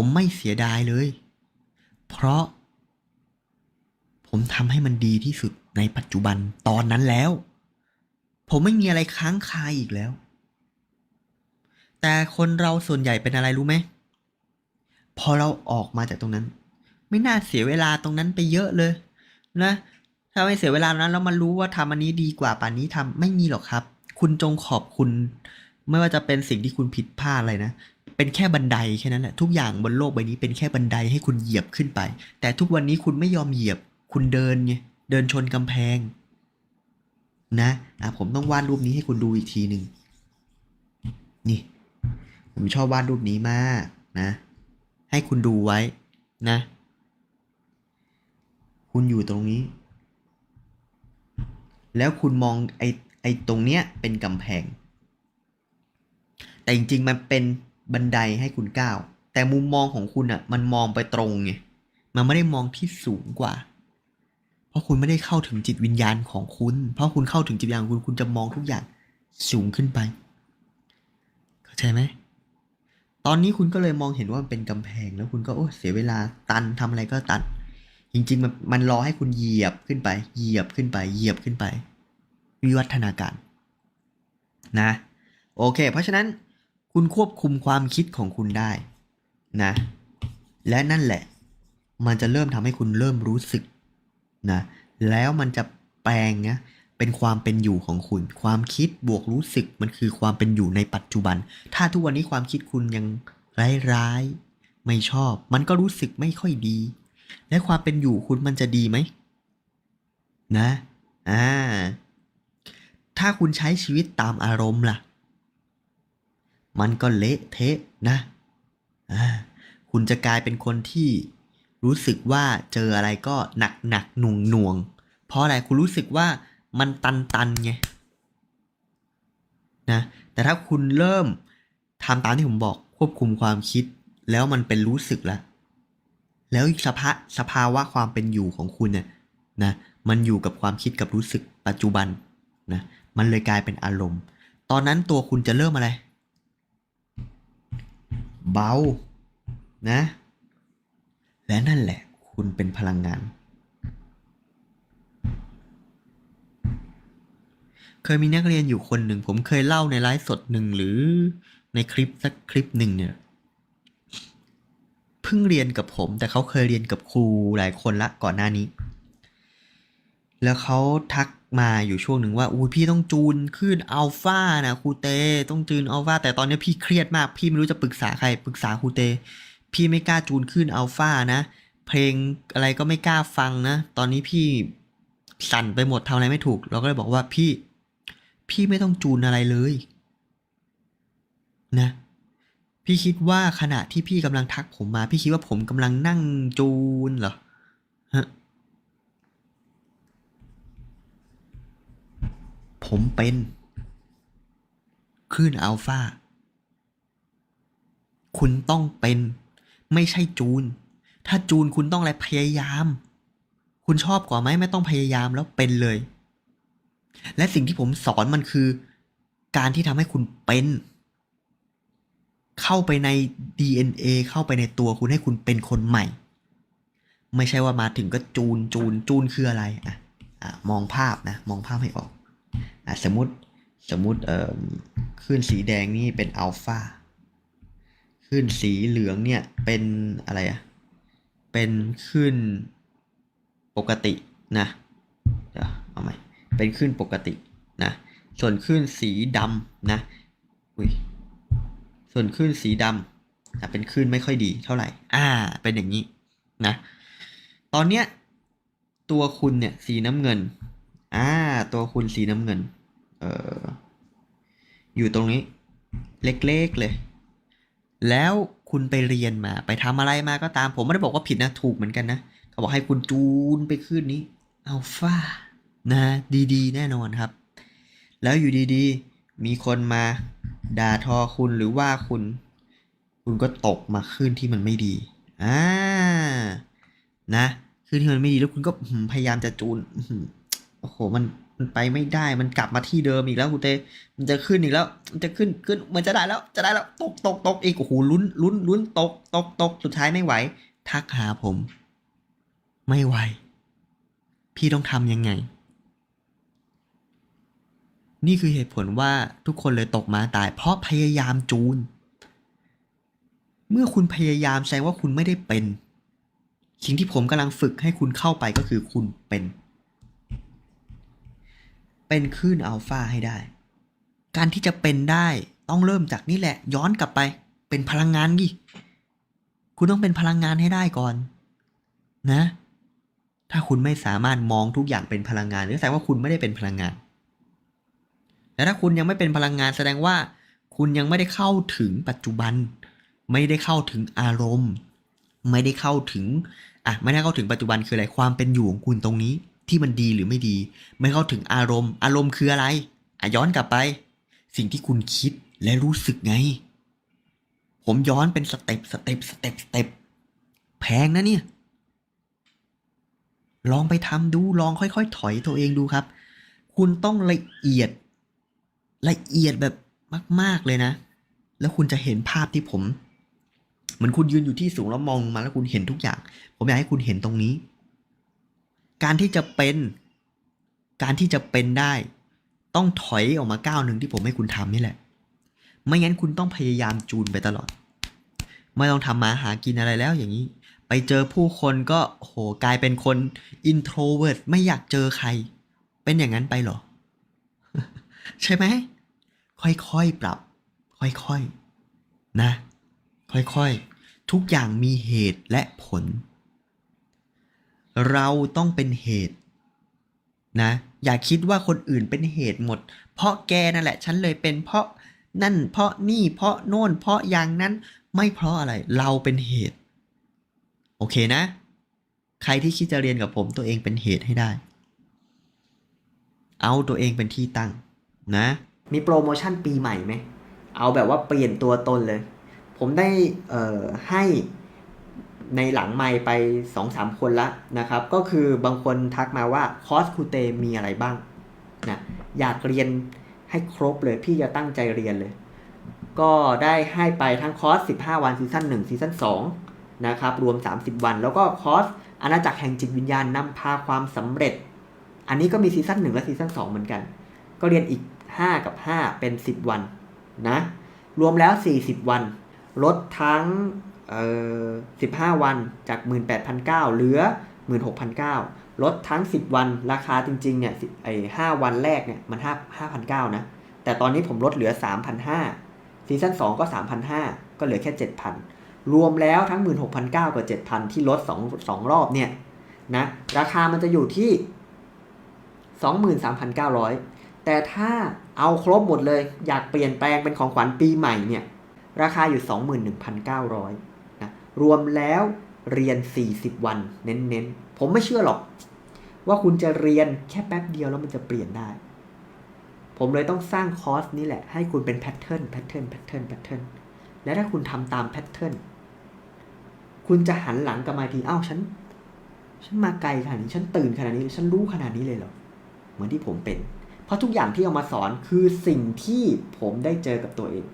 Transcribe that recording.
ผมไม่เสียดายเลย เพราะ ผมทำให้มันดีที่สุดในปัจจุบันตอนนั้นแล้ว ผมไม่มีอะไรค้างคาอีกแล้ว แต่คนเราส่วนใหญ่เป็นอะไรรู้ไหม พอเราออกมาจากตรงนั้น ไม่น่าเสียเวลาตรงนั้นไปเยอะเลย นะถ้าไม่เสียเวลานั้นแล้วมันรู้ว่าทำอันนี้ดีกว่าป่านนี้ทำไม่มีหรอกครับ คุณจงขอบคุณ ไม่ว่าจะเป็นสิ่งที่คุณผิดพลาดอะไรนะ เป็นแค่บันไดแค่นั้นแหละทุกอย่างบนโลกใบนี้เป็นแค่บันไดให้คุณเหยียบขึ้นไป แต่ทุกวันนี้คุณไม่ยอมเหยียบ คุณเดินไงเดินชนกำแพง นะอะผมต้องวาดรูปนี้ให้คุณดูอีกทีหนึ่งนี่ ผมชอบวาดรูปนี้มากนะ ให้คุณดูไว้นะ คุณอยู่ตรงนี้ แล้วคุณมองไอ้ไอ้ตรงเนี้ยเป็นกำแพง แต่จริงๆมันเป็น บันไดให้คุณก้าว แต่มุมมองของคุณอะ่ะ มันมองไปตรงไงมันไม่ได้มองที่สูงกว่า เพราะคุณไม่ได้เข้าถึงจิตวิญญาณของคุณ เพราะคุณเข้าถึงจิตวิญญาณคุณคุณจะมองทุกอย่างสูงขึ้นไป เข้าใจไหมตอนนี้คุณก็เลยมองเห็นว่ามันเป็นกำแพงแล้วคุณก็โอ้เสียเวลาตันทำอะไรก็ตัน จริงๆมันมันรอให้คุณเหยียบขึ้นไป เหยียบขึ้นไป เหยียบขึ้นไป วิวัฒนาการ นะ โอเค เพราะฉะนั้น คุณควบคุมความคิดของคุณได้นะ และนั่นแหละ มันจะเริ่มทำให้คุณเริ่มรู้สึกนะแล้วมันจะแปลงนะเป็นความเป็นอยู่ของคุณ ความคิดบวกรู้สึกมันคือความเป็นอยู่ในปัจจุบัน ถ้าทุกวันนี้ความคิดคุณยังร้ายๆไม่ชอบ มันก็รู้สึกไม่ค่อยดี และความเป็นอยู่คุณมันจะดีไหมนะอ่าถ้าคุณใช้ชีวิตตามอารมณ์ล่ะ มันก็เละเทะนะคุณจะกลายเป็นคนที่รู้สึกว่าเจออะไรก็หนักหนักหน่วงหน่วง เพราะอะไรคุณรู้สึกว่ามันตันตันไงนะแต่ถ้าคุณเริ่มทำตามที่ผมบอกควบคุมความคิด แล้วมันเป็นรู้สึกแล้วแล้วสภาสภาวะความเป็นอยู่ของคุณเนี่ยนะมันอยู่กับความคิดกับรู้สึกปัจจุบันนะมันเลยกลายเป็นอารมณ์ ตอนนั้นตัวคุณจะเริ่มอะไร เบานะ และนั่นแหละคุณเป็นพลังงาน เคยมีนักเรียนอยู่คนหนึ่ง ผมเคยเล่าในไลฟ์สดหนึ่งหรือในคลิปสักคลิปหนึ่งเนี่ยเพิ่งเรียนกับผม แต่เขาเคยเรียนกับครูหลายคนละก่อนหน้านี้ แล้วเขาทักมาอยู่ช่วงหนึ่งว่าอุ้ยพี่ต้องจูนขึ้นอัลฟานะครูเต ต้องจูนอัลฟาแต่ตอนนี้พี่เครียดมาก พี่ไม่รู้จะปรึกษาใครปรึกษาครูเต พี่ไม่กล้าจูนขึ้นอัลฟานะ เพลงอะไรก็ไม่กล้าฟังนะ ตอนนี้พี่สั่นไปหมดทำอะไรไม่ถูก เราก็เลยบอกว่าพี่ พี่ไม่ต้องจูนอะไรเลยนะพี่คิดว่าขณะที่พี่กำลังทักผมมา พี่คิดว่าผมกำลังนั่งจูนเหรอฮะ ผมเป็นคลื่นอัลฟาคุณต้องเป็น ไม่ใช่จูน ถ้าจูนคุณต้องอะไรพยายาม คุณชอบกว่าไหมไม่ต้องพยายามแล้วเป็นเลย และสิ่งที่ผมสอนมันคือ การที่ทำให้คุณเป็น เข้าไปใน DNA เข้าไปในตัวคุณให้คุณเป็นคนใหม่ ไม่ใช่ว่ามาถึงก็จูนจูนจูนคืออะไรอะอะมองภาพนะ มองภาพให้ออก อะสมมติสมมติเอ่อคลื่นสีแดงนี่เป็นอัลฟาคลื่นสีเหลืองเนี่ยเป็นอะไรอะเป็นคลื่นปกตินะเดี๋ยวเอาใหม่เป็นคลื่นปกตินะส่วนคลื่นสีดำนะอุ้ยส่วนคลื่นสีดำอะเป็นคลื่นไม่ค่อยดีเท่าไหร่ อ่า เป็นอย่างนี้นะตอนเนี้ยตัวคุณเนี่ยสีน้ำเงินอ่าตัวคุณสีน้ำเงิน เอออยู่ตรงนี้ เล็กๆเลย แล้วคุณไปเรียนมา ไปทำอะไรมาก็ตาม ผมไม่ได้บอกว่าผิดนะถูกเหมือนกันนะเขาบอกให้คุณจูนไปขึ้นนี้อัลฟานะดีๆ แน่นอนครับ แล้วอยู่ดีๆ มีคนมาด่าทอคุณหรือว่าคุณ คุณก็ตกมาขึ้นที่มันไม่ดีอ่านะขึ้นที่มันไม่ดีแล้วคุณก็พยายามจะจูนโอ้โหมัน มันไปไม่ได้มันกลับมาที่เดิมอีกแล้วคุณเต มันจะขึ้นอีกแล้ว มันจะขึ้นขึ้นมันจะได้แล้ว จะได้แล้วตกตกตกอีกโอ้โหลุ้นลุ้นลุ้นตกตกตกสุดท้ายไม่ไหว ทักหาผม ไม่ไหว พี่ต้องทำยังไง นี่คือเหตุผลว่าทุกคนเลยตกมาตาย เพราะพยายามจูน เมื่อคุณพยายามแสดงว่าคุณไม่ได้เป็น สิ่งที่ผมกำลังฝึกให้คุณเข้าไปก็คือคุณเป็น เป็นคลื่นอัลฟาให้ได้ การที่จะเป็นได้ต้องเริ่มจากนี่แหละ ย้อนกลับไป เป็นพลังงานดิคุณต้องเป็นพลังงานให้ได้ก่อน นะ ถ้าคุณไม่สามารถมองทุกอย่างเป็นพลังงานหรือแสดงว่าคุณไม่ได้เป็นพลังงานและถ้าคุณยังไม่เป็นพลังงานแสดงว่า คุณยังไม่ได้เข้าถึงปัจจุบัน ไม่ได้เข้าถึงอารมณ์ ไม่ได้เข้าถึงอะไม่ได้เข้าถึงปัจจุบันคืออะไรความเป็นอยู่ของคุณตรงนี้ ที่มันดีหรือไม่ดี ไม่เข้าถึงอารมณ์ อารมณ์คืออะไรอะย้อนกลับไป สิ่งที่คุณคิดและรู้สึกไง ผมย้อนเป็นสเต็ปสเต็ปสเต็ปสเต็ปแพงนะเนี่ย ลองไปทำดูลองค่อยๆ ถอยตัวเองดูครับ คุณต้องละเอียด ละเอียดแบบมาก ๆเลยนะ แล้วคุณจะเห็นภาพที่ผม เหมือนคุณยืนอยู่ที่สูงแล้วมองลงมาแล้วคุณเห็นทุกอย่าง ผมอยากให้คุณเห็นตรงนี้ การที่จะเป็น การที่จะเป็นได้ ต้องถอยออกมาก้าวหนึ่งที่ผมให้คุณทำนี่แหละ ไม่งั้นคุณต้องพยายามจูนไปตลอด ไม่ต้องทำมาหากินอะไรแล้วอย่างนี้ ไปเจอผู้คนก็โหกลายเป็นคน introvert ไม่อยากเจอใคร เป็นอย่างนั้นไปหรอ ใช่ไหม ค่อยๆปรับ ค่อยๆ นะ ค่อยๆ ทุกอย่างมีเหตุและผล เราต้องเป็นเหตุนะ อย่าคิดว่าคนอื่นเป็นเหตุหมด เพราะแกนั่นแหละ ฉันเลยเป็นเพราะนั่นเพราะนี่เพราะโน่นเพราะอย่างนั้นไม่เพราะอะไรเราเป็นเหตุ โอเคนะ ใครที่คิดจะเรียนกับผมตัวเองเป็นเหตุให้ได้ เอาตัวเองเป็นที่ตั้งนะ มีโปรโมชั่นปีใหม่ไหม เอาแบบว่าเปลี่ยนตัวตนเลย ผมได้ให้ ในหลังไมค์ไปสองสามคนละนะครับ ก็คือบางคนทักมาว่าคอร์สคูเตมีอะไรบ้างนะอยากเรียนให้ครบเลยพี่จะตั้งใจเรียนเลย ก็ได้ให้ไปทั้งคอร์ส 15 วันซีซั่น1ซีซั่น2นะครับ รวม 30 วัน แล้วก็คอร์สอาณาจักรแห่งจิตวิญญาณนำพาความสำเร็จ อันนี้ก็มีซีซั่น1และซีซั่น2เหมือนกัน ก็เรียนอีก 5 กับ 5 เป็น 10 วันนะรวมแล้ว 40 วัน ลดทั้ง 15 วันจาก 18,900เหลือ 16,900 ลดทั้ง 10 วันราคาจริงๆเนี่ยไอ้5วันแรกเนี่ยมัน5 5,900นะ แต่ตอนนี้ผมลดเหลือ 3,500ซีซั่น2ก็ 3,500 ก็เหลือแค่ 7,000 รวมแล้วทั้ง 16,900 กับ 7,000 ที่ลด 2 2 รอบเนี่ยนะราคามันจะอยู่ที่ 23,900 แต่ถ้าเอาครบหมดเลยอยากเปลี่ยนแปลงเป็นของขวัญปีใหม่เนี่ยราคาอยู่ 21,900นะ รวมแล้วเรียน 40 วัน เน้นๆ ผมไม่เชื่อหรอก ว่าคุณจะเรียนแค่แป๊บเดียวแล้วมันจะเปลี่ยนได้ ผมเลยต้องสร้างคอร์สนี้แหละ ให้คุณเป็นแพทเทิร์นแพทเทิร์นแพทเทิร์นแพทเทิร์นและถ้าคุณทำตามแพทเทิร์นคุณจะหันหลังกลับมาทีอ้าวฉัน ฉันมาไกลขนาดนี้ฉันตื่นขนาดนี้ฉันรู้ขนาดนี้เลยเหรอเหมือนที่ผมเป็น เพราะทุกอย่างที่เอามาสอนคือสิ่งที่ผมได้เจอกับตัวเอง